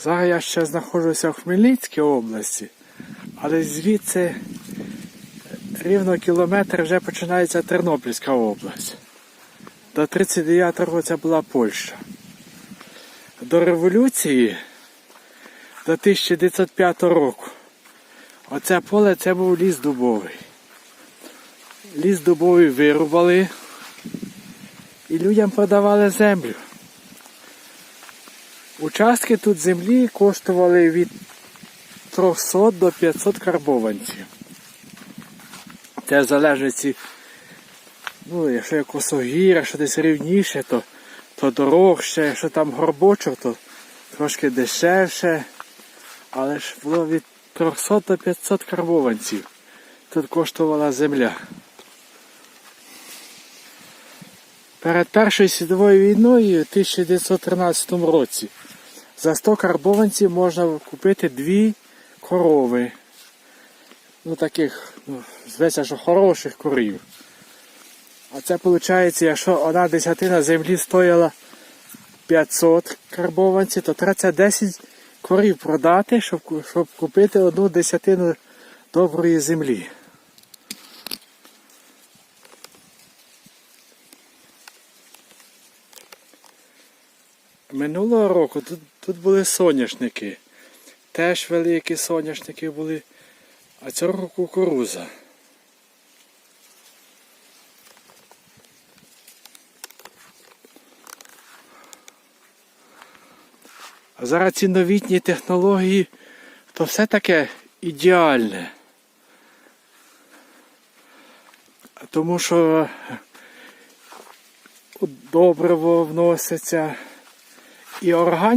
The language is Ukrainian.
Зараз я ще знаходжуся в Хмельницькій області, але звідси рівно кілометр вже починається Тернопільська область. До 39-го це була Польща. До революції, до 1905 року, оце поле це був ліс дубовий. Ліс дубовий вирубали і людям продавали землю. Участки тут землі коштували від 300 до 500 карбованців. Це залежить, ну, якщо є косогір, якщо десь рівніше, то, то дорожче, якщо там горбочок, то трошки дешевше. Але ж було від 300 до 500 карбованців. Тут коштувала земля. Перед Першою світовою війною в 1913 році за 100 карбованців можна купити дві корови. Ну таких, ну, зветься, що хороших корів. А це виходить, якщо одна десятина землі стояла 500 карбованців, то треба 10 корів продати, щоб, щоб купити одну десятину доброї землі. Минулого року тут, тут були соняшники. Теж великі соняшники були. А цього року кукуруза. А зараз ці новітні технології, то все таке ідеальне. Тому що добриво вноситься і органіка.